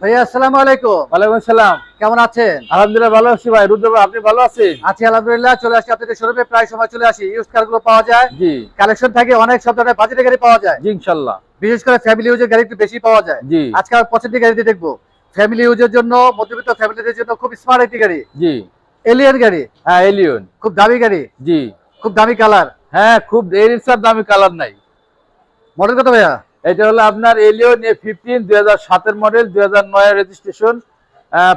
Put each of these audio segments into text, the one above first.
ভাইয়া আসসালামু আলাইকুম। ওয়ালাইকুম আসসালাম। কেমন আছেন? আলহামদুলিল্লাহ ভালো আছি ভাই। রুদ্র আপনি ভালো আছেন? আছি আলহামদুলিল্লাহ চলে আসি আপনাদের শোরুমে। প্রায় সময় চলে আসি। ইউজ কারগুলো পাওয়া যায়। জি। কালেকশন থাকে অনেক সব ধরনের বাজেটের গাড়ি পাওয়া যায়। জি ইনশাল্লাহ। বিশেষ করে ফ্যামিলি ইউজের গাড়ি একটু বেশি পাওয়া যায়। জি। আজকে আর পছন্দের গাড়িতে দেখব। ফ্যামিলি ইউজের জন্য মধ্যবিত্ত ফ্যামিলিদের জন্য খুব স্মার্ট একটি গাড়ি। জি। এলিয়ন গাড়ি। হ্যাঁ এলিয়ন খুব দামি গাড়ি। জি। খুব দামি কালার হ্যাঁ খুব এর দামি কালার নাই। মডেল কত ভাইয়া? এটা হলো আপনার এলিয়ন এ ফিফটিন দুই হাজার সাতের মডেল দুই হাজার নয় রেজিস্ট্রেশন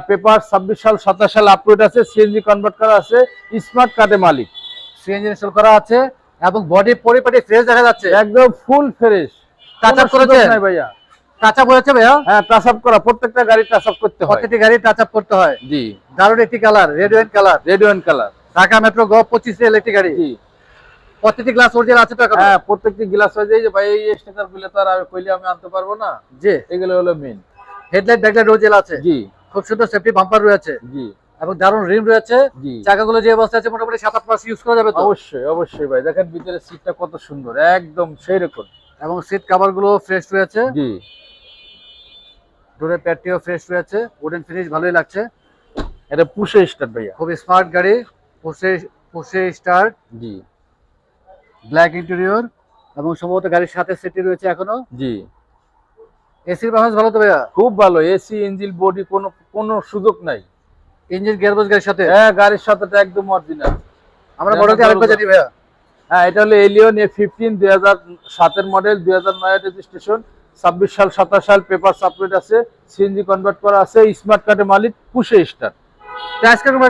পেপার ছাব্বিশ সাল সাতাশ সাল আপলোড আছে সিএনজি কনভার্ট করা আছে স্মার্ট কার্ডে মালিক। সিএনজি ইনস্টল করা আছে এবং বডি পরিপাটি ফ্রেশ দেখা যাচ্ছে। একদম ফুল ফ্রেশ up করেছেন? নাই ভাইয়া। টাচ আপ হয়েছে ভাইয়া? হ্যাঁ টাচ আপ করা প্রত্যেকটা গাড়ি টাচ আপ করতে হয়। প্রত্যেকটি গাড়ি টাচ আপ করতে হয়। জি। দারুণ একটি colour red wine colour red wine colour Dhaka metro গ পঁচিশ ইলেকট্রিক গাড়ি। জি। প্রত্যেকটি গ্লাস অরিজিনাল আছে এখন? হ্যাঁ প্রত্যেকটি গ্লাস যায় যে ভাই এই স্টিকারগুলো তো আর আমি কইলে আমি আনতে পারব না। জি। এগুলো হলো মেন হেডলাইট ব্যাকলাইট অরিজিনাল আছে। জি। খুব সুন্দর সেফটি বাম্পার রয়েছে। জি। এবং দারুণ রিম রয়েছে। জি। চাকাগুলো যে অবস্থা আছে মোটামুটি সাত আট মাস ইউজ করা যাবে অবশ্যই অবশ্যই ভাই। দেখেন ভিতরে সিটটা কত সুন্দর। একদম সেই রকম এবং সিট কভারগুলো ফ্রেশ রয়েছে। জি। ডোরের প্যাডটিও ফ্রেশ রয়েছে। উডেন ফিনিশ ভালোই লাগছে। এটা পুষে স্টার্ট ভাইয়া। খুব স্মার্ট গাড়ি। পুষে পুষে স্টার্ট জি। ব্ল্যাক ইন্টেরিয়র এবং সম্ভবত গাড়ির সাথে সিটি রয়েছে এখনও। জি। এসির পারফরমেন্স ভালো তো ভাইয়া? খুব ভালো এসি ইঞ্জিন বডি কোনো কোনো সুযোগ নাই। ইঞ্জিন গিয়ারবক্স গাড়ির সাথে? হ্যাঁ গাড়ির সাথে তো একদম অরিজিনাল আমরা মডেলটি আরেকবার জানি ভাইয়া। হ্যাঁ এটা হলো এলিয়ন এ ফিফটিন দুই হাজার সাতের মডেল দুই হাজার নয় রেজিস্ট্রেশন ছাব্বিশ সাল সাতাশ সাল পেপার সাপোর্ট আছে সিএনজি কনভার্ট করা আছে স্মার্ট কার্ডের মালিক পুষে স্টার আমরা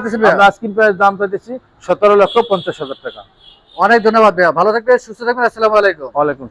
প্রাইস দাম পেতেছি সতেরো লক্ষ পঞ্চাশ হাজার টাকা। অনেক ধন্যবাদ ভাইয়া। ভালো থাকবেন সুস্থ থাকবেন আসসালামু আলাইকুম। ওয়ালাইকুম